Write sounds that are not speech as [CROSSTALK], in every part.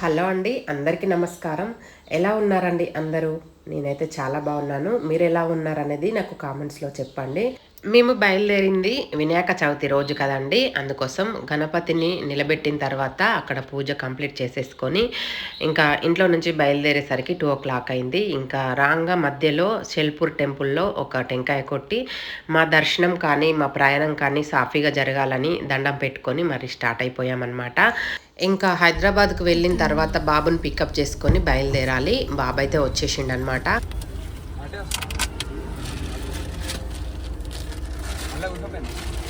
Hello అండి అందరికీ నమస్కారం. ఎలా ఉన్నారండి అందరూ? నేనైతే చాలా బాగున్నాను. మీరు ఎలా ఉన్నారనేది నాకు కామెంట్స్లో చెప్పండి. మేము బయలుదేరింది వినాయక చవితి రోజు కదండి. అందుకోసం గణపతిని నిలబెట్టిన తర్వాత అక్కడ పూజ కంప్లీట్ చేసేసుకొని ఇంకా ఇంట్లో నుంచి బయలుదేరేసరికి టూ ఓ క్లాక్ అయింది. ఇంకా రాంగా మధ్యలో షెల్పూర్ టెంపుల్లో ఒక టెంకాయ కొట్టి మా దర్శనం కానీ మా ప్రయాణం కానీ సాఫీగా జరగాలని దండం పెట్టుకొని మరి స్టార్ట్ అయిపోయామన్నమాట. ఇంకా హైదరాబాద్కు వెళ్ళిన తర్వాత బాబుని పికప్ చేసుకొని బయలుదేరాలి. బాబు అయితే వచ్చేసిండు అనమాట అలా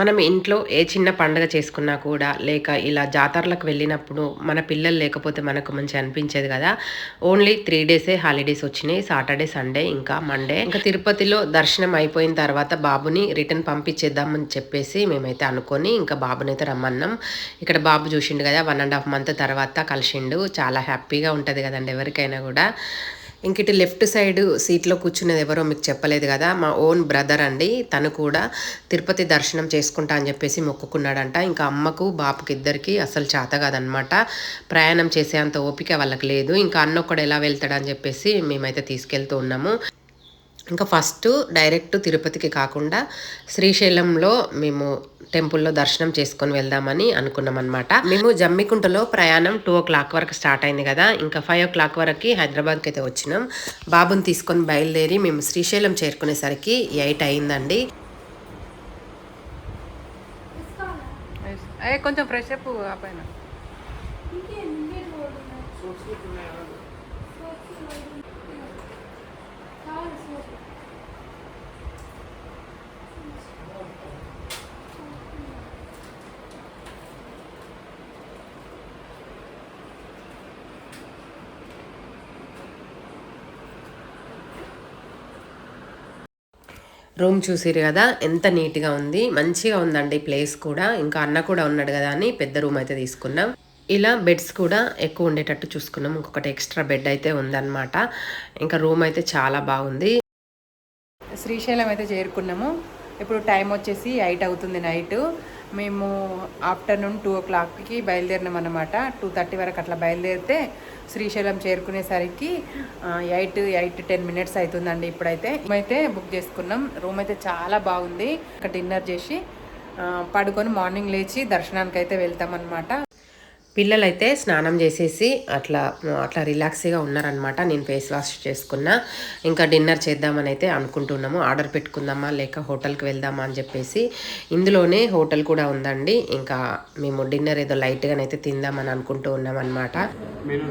మనం ఇంట్లో ఏ చిన్న పండగ చేసుకున్నా కూడా లేక ఇలా జాతరలకు వెళ్ళినప్పుడు మన పిల్లలు లేకపోతే మనకు మంచి అనిపించేది కదా. ఓన్లీ త్రీ డేసే హాలిడేస్ వచ్చినాయి. సాటర్డే సండే ఇంకా మండే ఇంకా తిరుపతిలో దర్శనం అయిపోయిన తర్వాత బాబుని రిటర్న్ పంపించేద్దామని చెప్పేసి మేమైతే అనుకొని ఇంకా బాబుని అయితే రమ్మన్నాం. ఇక్కడ బాబు చూసిండు కదా వన్ అండ్ హాఫ్ మంత్ తర్వాత కలిసిండు. చాలా హ్యాపీగా ఉంటుంది కదండి ఎవరికైనా కూడా. ఇంక ఇటు లెఫ్ట్ సైడ్ సీట్లో కూర్చునేది ఎవరో మీకు చెప్పలేదు కదా మా ఓన్ బ్రదర్ అండి. తను కూడా తిరుపతి దర్శనం చేసుకుంటా అని చెప్పేసి మొక్కుకున్నాడంట. ఇంకా అమ్మకు బాపుకి ఇద్దరికి అసలు చేత కాదనమాట. ప్రయాణం చేసే అంత ఓపిక వాళ్ళకి లేదు. ఇంకా అన్న ఒక్కడు ఎలా వెళ్తాడని చెప్పేసి మేమైతే తీసుకెళ్తూ ఉన్నాము. ఇంకా ఫస్ట్ డైరెక్ట్ తిరుపతికి కాకుండా శ్రీశైలంలో మేము టెంపుల్లో దర్శనం చేసుకొని వెళ్దామని అనుకున్నాం అనమాట మేము జమ్మికుంటలో ప్రయాణం టూ ఓ క్లాక్ వరకు స్టార్ట్ అయింది కదా ఇంకా ఫైవ్ ఓ క్లాక్ వరకు హైదరాబాద్కి అయితే వచ్చినాం. బాబుని తీసుకొని బయలుదేరి మేము శ్రీశైలం చేరుకునేసరికి ఎయిట్ అయిందండి. కొంచెం ఫ్రెష్ అప్ రూమ్ చూసిరు కదా ఎంత నీట్గా ఉంది మంచిగా ఉందండి ప్లేస్ కూడా. ఇంకా అన్న కూడా ఉన్నాడు కదా అని పెద్ద రూమ్ అయితే తీసుకున్నాం. ఇలా బెడ్స్ కూడా ఎక్కువ ఉండేటట్టు చూసుకున్నాం. ఇంకొకటి ఎక్స్ట్రా బెడ్ అయితే ఉందన్నమాట. ఇంకా రూమ్ అయితే చాలా బాగుంది. శ్రీశైలం అయితే చేరుకున్నాము. ఇప్పుడు టైం వచ్చేసి ఎయిట్ అవుతుంది నైట్. మేము ఆఫ్టర్నూన్ టూ ఓ క్లాక్కి బయలుదేరినాం అనమాట టూ థర్టీ వరకు అట్లా బయలుదేరితే శ్రీశైలం చేరుకునేసరికి ఎయిట్ ఎయిట్ టెన్ మినిట్స్ అవుతుందండి ఇప్పుడైతే. అయితే బుక్ చేసుకున్నాం. రూమ్ అయితే చాలా బాగుంది. ఇక్కడ డిన్నర్ చేసి పడుకొని మార్నింగ్ లేచి దర్శనానికి అయితే వెళ్తామన్నమాట. పిల్లలైతే స్నానం చేసేసి అట్లా అట్లా రిలాక్స్గా ఉన్నారనమాట నేను ఫేస్ వాష్ చేసుకున్నా. ఇంకా డిన్నర్ చేద్దామని అయితే అనుకుంటున్నాము. ఆర్డర్ పెట్టుకుందామా లేక హోటల్కి వెళ్దామా అని చెప్పేసి ఇందులోనే హోటల్ కూడా ఉందండి. ఇంకా మేము డిన్నర్ ఏదో లైట్గానైతే తిందామని అనుకుంటూ ఉన్నాం అనమాట మెనూ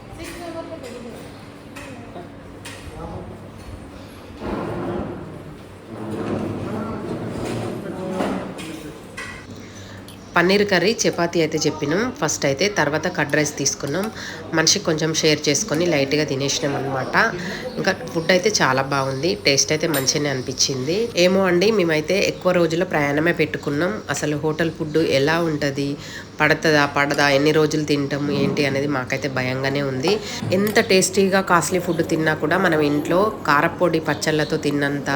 పన్నీర్ కర్రీ చపాతి అయితే చెప్పినాం. ఫస్ట్ అయితే తర్వాత కడ్ రైస్ తీసుకున్నాం. మనిషికి కొంచెం షేర్ చేసుకొని లైట్గా తినేసినాం అనమాట ఇంకా ఫుడ్ అయితే చాలా బాగుంది. టేస్ట్ అయితే మంచిగానే అనిపించింది. ఏమో అండి మేమైతే ఎక్కువ రోజుల ప్రయాణమే పెట్టుకున్నాం. అసలు హోటల్ ఫుడ్ ఎలా ఉంటుంది? పడుతుందా పడదా? ఎన్ని రోజులు తింటాం ఏంటి అనేది మాకైతే భయంగానే ఉంది. ఎంత టేస్టీగా కాస్ట్లీ ఫుడ్ తిన్నా కూడా మనం ఇంట్లో కారపొడి పచ్చళ్ళతో తిన్నంత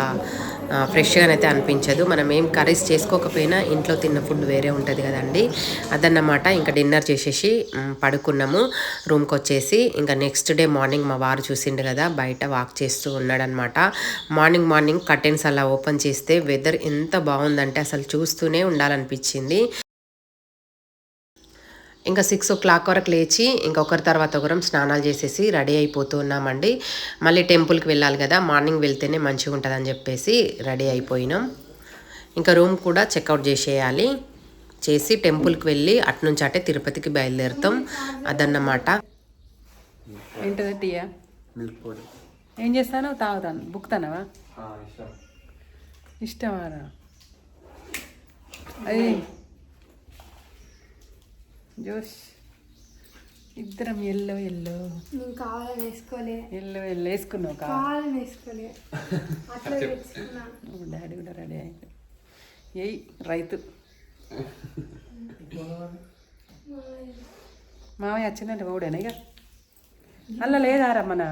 ఫ్రెష్గానైతే అనిపించదు. మనం ఏం కర్రీస్ చేసుకోకపోయినా ఇంట్లో తిన్న ఫుడ్ వేరే ఉంటుంది కదండి. అదన్నమాట. ఇంకా డిన్నర్ చేసేసి పడుకున్నాము. రూమ్కి వచ్చేసి ఇంకా నెక్స్ట్ డే మార్నింగ్ మా వారు చూసిండు కదా బయట వాక్ చేస్తూ ఉన్నాడనమాట మార్నింగ్ మార్నింగ్ కర్టెన్స్ అలా ఓపెన్ చేస్తే వెదర్ ఎంత బాగుందంటే అసలు చూస్తూనే ఉండాలనిపించింది. ఇంకా సిక్స్ ఓ క్లాక్ వరకు లేచి ఇంకొకరి తర్వాత ఒకరం స్నానాలు చేసేసి రెడీ అయిపోతూ ఉన్నామండి. మళ్ళీ టెంపుల్కి వెళ్ళాలి కదా మార్నింగ్ వెళ్తేనే మంచిగా ఉంటుందని చెప్పేసి రెడీ అయిపోయినాం. ఇంకా రూమ్ కూడా చెక్అవుట్ చేసేయాలి. చేసి టెంపుల్కి వెళ్ళి అటు నుంచి అటే తిరుపతికి బయలుదేరుతాం. అదన్నమాట. ఏంటది టీయా? ఏం చేస్తాను తాగుతాను. బుక్తానవా ఇష్టం. ఇష్టమారా అది జోష్ ఇద్దరం ఎల్లో ఎల్లో. నేను కావాలని వేసుకోలే. Yellow yellow. వేసుకున్నావు కావాలని వేసుకోలే. అట్లా డాడీ కూడా రెడీ అయింది ఏయ్ రైతు. మామయ్య వచ్చిందంటే ఓడేనా ఇక? అలా లేదారా మన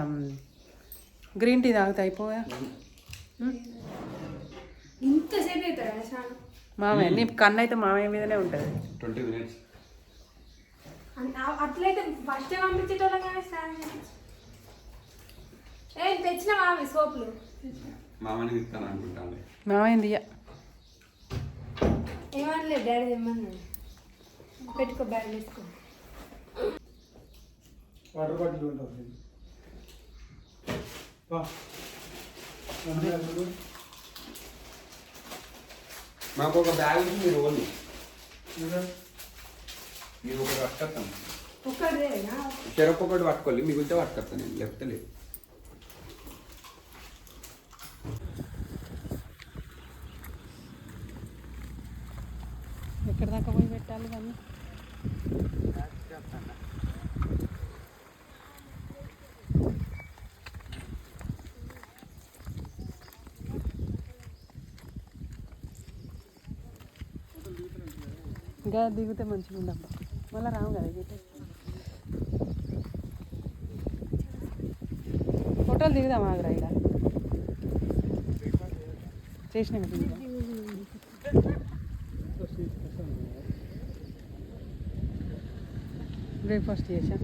గ్రీన్ టీ తాగుతా అయిపోయా? ఇంతసేపు అవుతారా మామయ్య నీ కన్ను అయితే మామయ్య మీదనే ఉంటుంది. Twenty minutes. అట్లయితే ఫస్ట్ పంపించేటోళ్ళం కానీ స్నానం. ఏ తెచ్చిన మావి సోపులు. మామని ఇస్తాను అనుకుంటాను దియ్య. ఏమనలేదు డాడీ తెమ్మన్నాడు. పెట్టుకో బ్యాగ్ వేసుకో వాటర్ బాటిల్ ఉంటుంది మాకు ఒక బ్యాగ్ ఉంది మీరు ఓన్లీ మీరు ఒకటి పట్టుకొస్తాం చెరొక్క ఒకటి పట్టుకోవాలి మిగిలితే పట్టుకొస్తాను నేను లేకపోతే లేదు. ఎక్కడ దాకా పోయి పెట్టాలి కానీ ఇంకా దిగితే మంచిగా ఉండబ్బా మళ్ళీ రాము కదా ఇటు ఫోటోలు దిగుదాం ఆగ్రా ఇక్కడ చేసినాక బ్రేక్ఫాస్ట్ చేసాం.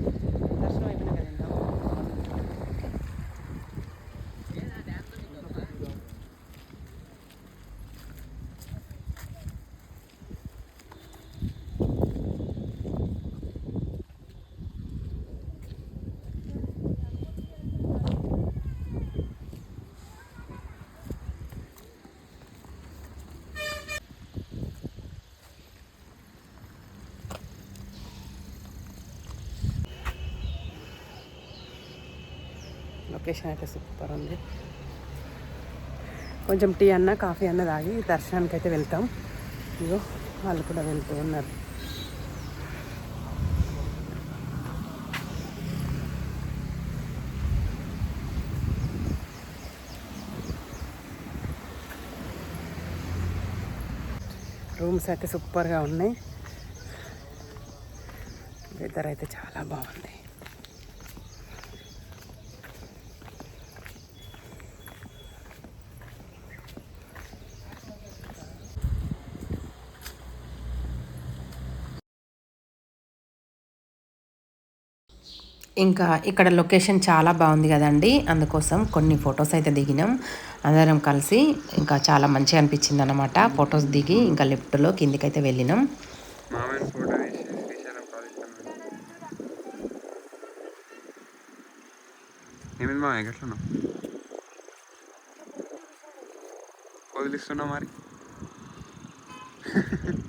దర్శనం అయిపోయినా కదండి లొకేషన్ అయితే సూపర్ ఉంది. కొంచెం టీ అన్న కాఫీ అన్న తాగి దర్శనానికి అయితే వెళ్తాం. ఇగో వాళ్ళు కూడా వెళ్తూ ఉన్నారు. రూమ్స్ అయితే సూపర్గా ఉన్నాయి. వెదర్ అయితే చాలా బాగుంది. ఇంకా ఇక్కడ లొకేషన్ చాలా బాగుంది కదండి. అందుకోసం కొన్ని ఫొటోస్ అయితే దిగినాం. అందరం కలిసి ఇంకా చాలా మంచిగా అనిపించింది అనమాట ఫొటోస్ దిగి ఇంకా లెఫ్ట్లో కిందికైతే వెళ్ళినాం. వదిలిస్తున్నా మరి? [LAUGHS]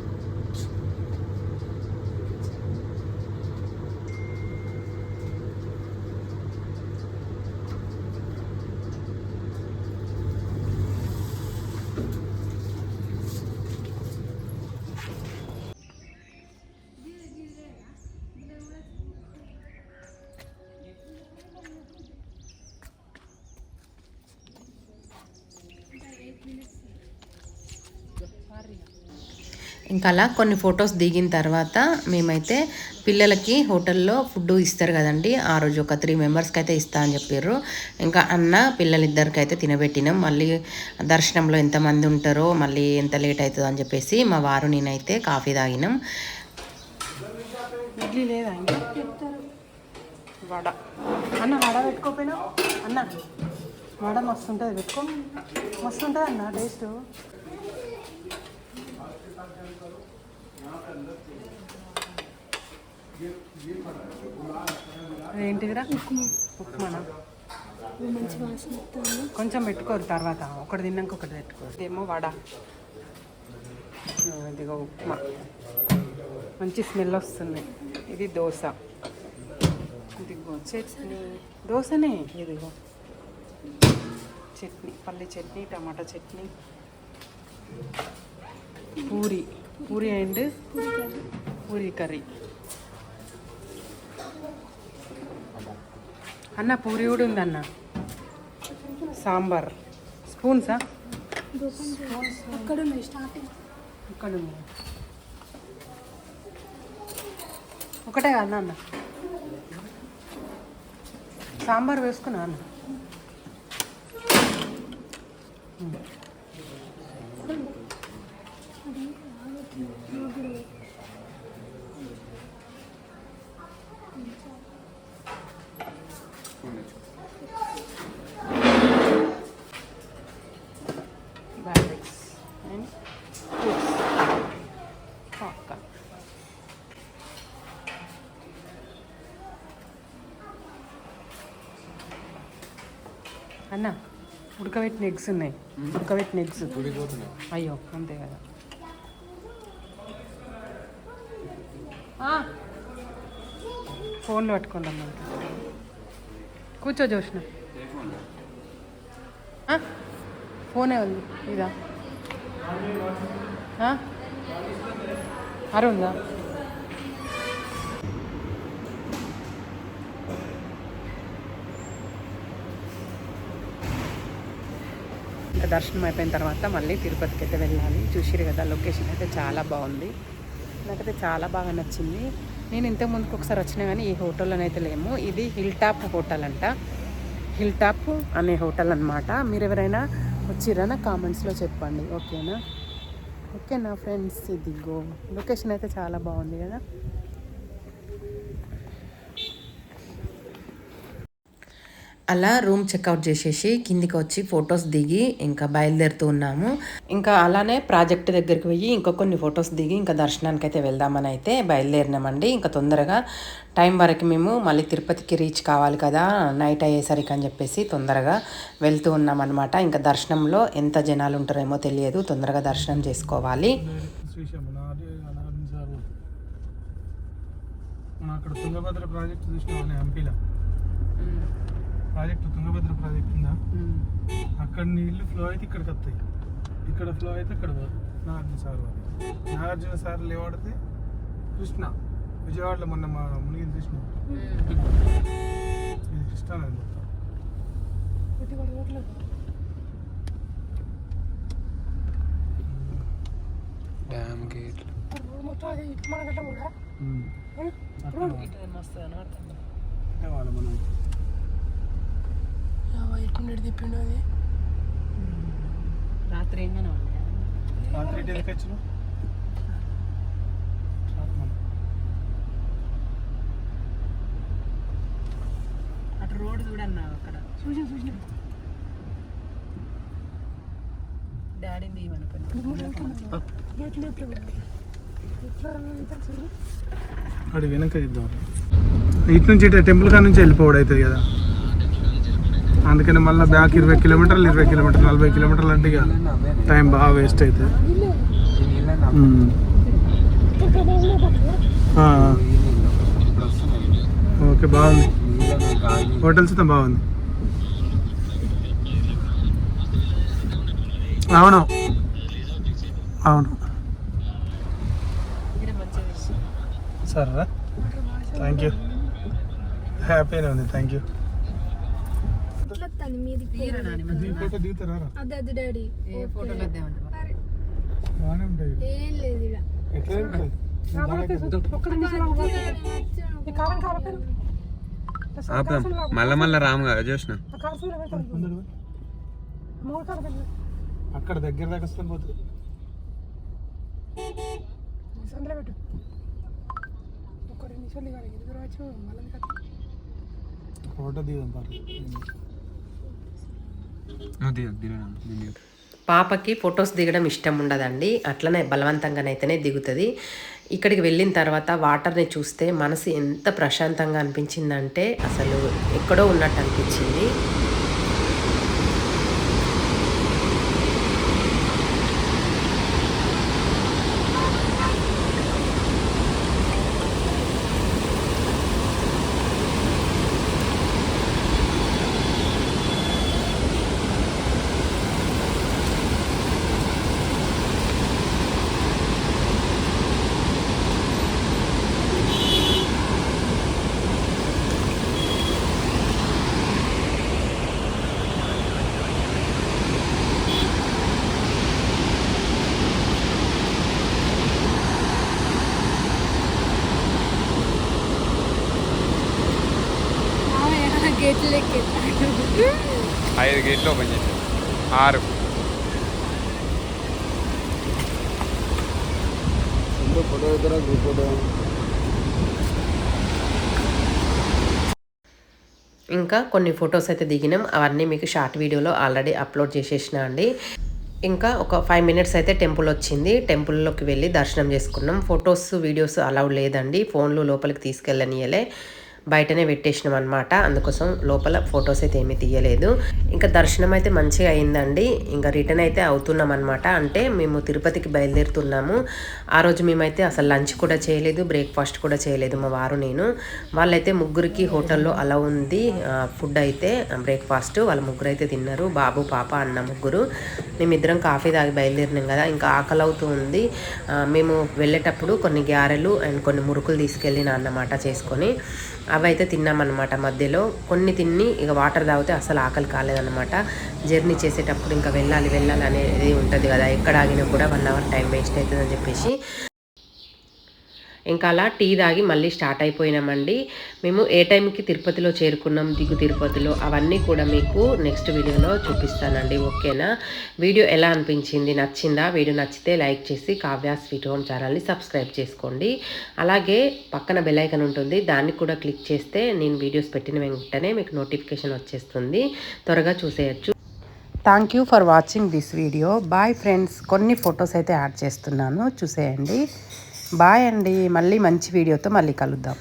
ఇంకా అలా కొన్ని ఫొటోస్ దిగిన తర్వాత మేమైతే పిల్లలకి హోటల్లో ఫుడ్ ఇస్తారు కదండి. ఆ రోజు ఒక త్రీ మెంబర్స్కి అయితే ఇస్తా అని చెప్పారు ఇంకా అన్న పిల్లలిద్దరికి అయితే తినబెట్టినాం. మళ్ళీ దర్శనంలో ఎంతమంది ఉంటారో మళ్ళీ ఎంత లేట్ అవుతుందో అని చెప్పేసి మా వారు నేనైతే కాఫీ తాగినాం. ఇడ్లీ లేదా? వడ. అన్న వడ పెట్టుకోపోయినా అన్న వడ మస్తు ఉంటుంది పెట్టుకో. మస్తు ఉంటుంది అన్న టేస్ట్? ఏంటిదిరా ఉప్మానా? వస్తుంది. కొంచెం పెట్టుకోరు తర్వాత. ఒకటి తిన్నాక ఒకటి పెట్టుకోరు. ఇదేమో వడ. ఇదిగో ఉప్మా. మంచి స్మెల్ వస్తుంది. ఇది దోశ. ఇదిగో చట్నీ. దోశనే? ఇదిగో. చట్నీ. పల్లి చట్నీ టమాటా chutney. Puri. Puri and puri curry. అన్న పూరి కూడా ఉందన్న సాంబార్. స్పూన్సా? ఇక్కడ ఒకటే అన్న అన్న. సాంబార్ వేసుకున్నా అన్న బ్యాగ్స్ అండ్ పాప్కార్న్ అన్న ఉడకబెట్టిన ఎగ్స్ ఉన్నాయి. ఉడకబెట్టిన ఎగ్స్. అయ్యో అంతే కదా. ఫోన్లో పట్టుకోండి అమ్మ కూర్చో జోష్న. ఫోనే ఉంది. ఇదా. అరుందా? దర్శనం అయిపోయిన తర్వాత మళ్ళీ తిరుపతికి అయితే వెళ్ళాలి. చూసిరు కదా లొకేషన్ అయితే చాలా బాగుంది. నాకైతే చాలా బాగా నచ్చింది. నేను ఇంతకు ముందుకు ఒకసారి వచ్చినా కానీ ఈ హోటల్లోనే అయితే లేము. ఇది హిల్ టాప్ హోటల్ అంట. హిల్ టాప్ అనే హోటల్ అనమాట మీరు ఎవరైనా వచ్చిరా కామెంట్స్లో చెప్పండి. ఓకేనా? ఓకేనా ఫ్రెండ్స్? ఇదిగో లొకేషన్ అయితే చాలా బాగుంది కదా. అలా రూమ్ చెక్అవుట్ చేసేసి కిందికి వచ్చి ఫొటోస్ దిగి ఇంకా బయలుదేరుతూ ఉన్నాము. ఇంకా అలానే ప్రాజెక్ట్ దగ్గరికి పోయి ఇంకా కొన్ని ఫొటోస్ దిగి ఇంకా దర్శనానికి అయితే వెళ్దామని అయితే బయలుదేరినామండి. ఇంకా తొందరగా టైం వరకు మేము మళ్ళీ తిరుపతికి రీచ్ కావాలి కదా నైట్ అయ్యేసరికి అని చెప్పేసి తొందరగా వెళ్తూ ఉన్నామన్నమాట. ఇంకా దర్శనంలో ఎంత జనాలు ఉంటారేమో తెలియదు తొందరగా దర్శనం చేసుకోవాలి. అక్కడ Tungabhadra project project Tungabhadra project ఉందా? అక్కడ నీళ్ళు ఫ్లో అయితే ఇక్కడికి వస్తాయి. ఇక్కడ ఫ్లో అయితే ఇక్కడ పోదు నాగార్జున సార్ నాగార్జున సార్ లేవాడితే కృష్ణ. విజయవాడలో మొన్న మా మునిగిన కృష్ణ ఇది కృష్ణ నది మొత్తం డ్యామ్ గేట్ ఉమ్. అంటే వాళ్ళు మనం రాత్రి ఉంది రాత్రి ఎటు వచ్చిన అటు రోడ్ చూడన్నా అక్కడ. చూసి చూసి డాడీని తీయమనుకున్నా అడి వెనక ఇద్దాం ఇటు నుంచి ఇటు టెంపుల్ కాడ నుంచి వెళ్ళిపోవడం అవుతుంది కదా. అందుకని మళ్ళీ బ్యాక్ ఇరవై కిలోమీటర్లు ఇరవై కిలోమీటర్లు నలభై కిలోమీటర్లు అంటే ఇక టైం బాగా వేస్ట్ అవుతుంది ఓకే బాగుంది. హోటల్స్ అయితే బాగుంది. అవును. అవును. సరే థ్యాంక్ యూ హ్యాపీనే ఉంది. థ్యాంక్ యూ వస్తాను మీది ఫోటో దిగుతారా? అదే అదే డాడీ. ఫోటోలు బాగానే ఉంటాయి ఏం లేదు ఇలా ఎట్లా మళ్ళా మళ్ళా రాము కదా చూసిన అక్కడ దగ్గర దాకా వస్తే పోతుంది సందులో పెట్టు. ఒక్క రెండు నిమిషాలు ఇవ్వాలి. ఎదురు వచ్చు మళ్ళీ కట్టు ఫోటో దిగుదాం పాపకి ఫొటోస్ దిగడం ఇష్టం ఉండదండి. అట్లనే బలవంతంగానైతేనే దిగుతుంది. ఇక్కడికి వెళ్ళిన తర్వాత వాటర్ని చూస్తే మనసు ఎంత ప్రశాంతంగా అనిపించిందంటే అసలు ఎక్కడో ఉన్నట్టు అనిపించింది గేట్లు ఎక్కి ఐదు గేట్లు ఓపెన్ చేసి ఆరు. ఇంకా కొన్ని ఫొటోస్ అయితే దిగినాం. అవన్నీ మీకు షార్ట్ వీడియోలో ఆల్రెడీ అప్లోడ్ చేసేసిన అండి. ఇంకా ఒక ఫైవ్ మినిట్స్ అయితే టెంపుల్ వచ్చింది. టెంపుల్లోకి వెళ్ళి దర్శనం చేసుకున్నాం. ఫొటోస్ వీడియోస్ అలౌడ్ లేదండి. ఫోన్లు లోపలికి తీసుకెళ్ళనియలే. బయటనే పెట్టేసినాం అనమాట అందుకోసం లోపల ఫొటోస్ అయితే ఏమీ తీయలేదు. ఇంకా దర్శనం అయితే మంచిగా అయిందండి. ఇంకా రిటర్న్ అయితే అవుతున్నాం అనమాట అంటే మేము తిరుపతికి బయలుదేరుతున్నాము. ఆ రోజు మేమైతే అసలు లంచ్ కూడా చేయలేదు బ్రేక్ఫాస్ట్ కూడా చేయలేదు మా వారు నేను. వాళ్ళైతే ముగ్గురికి హోటల్లో అలా ఉంది. ఫుడ్ అయితే బ్రేక్ఫాస్ట్ వాళ్ళ ముగ్గురు అయితే తిన్నారు. బాబు పాప అన్న ముగ్గురు. మేమిద్దరం కాఫీ తాగి బయలుదేరినాం కదా. ఇంకా ఆకలి అవుతూ ఉంది మేము వెళ్ళేటప్పుడు కొన్ని గ్యారెలు అండ్ కొన్ని మురుకులు తీసుకెళ్ళిన అన్నమాట చేసుకొని. అవి అయితే తిన్నామన్నమాట మధ్యలో. కొన్ని తిని ఇక వాటర్ తాగితే అసలు ఆకలి కాలేదన్నమాట. జర్నీ చేసేటప్పుడు ఇంకా వెళ్ళాలి వెళ్ళాలి అనేది ఉంటుంది కదా. ఎక్కడ ఆగినా కూడా వన్ అవర్ టైం వేస్ట్ అవుతుందని చెప్పేసి ఇంకా అలా టీ తాగి మళ్ళీ స్టార్ట్ అయిపోయినామండి. మేము ఏ టైంకి తిరుపతిలో చేరుకున్నాం దిగు తిరుపతిలో అవన్నీ కూడా మీకు నెక్స్ట్ వీడియోలో చూపిస్తానండి ఓకేనా? వీడియో ఎలా అనిపించింది నచ్చిందా? వీడియో నచ్చితే లైక్ చేసి కావ్య స్వీట్ హోమ్ ఛానల్ని సబ్స్క్రైబ్ చేసుకోండి. అలాగే పక్కన బెల్ ఉంటుంది దాన్ని కూడా క్లిక్ చేస్తే నేను వీడియోస్ పెట్టిన వెంటనే మీకు నోటిఫికేషన్ వచ్చేస్తుంది. త్వరగా చూసేయచ్చు. Thank you for watching this video bye friends కొన్ని ఫొటోస్ అయితే యాడ్ చేస్తున్నాను. చూసేయండి. బాయ్ అండి. మళ్ళీ మంచి వీడియోతో మళ్ళీ కలుద్దాం.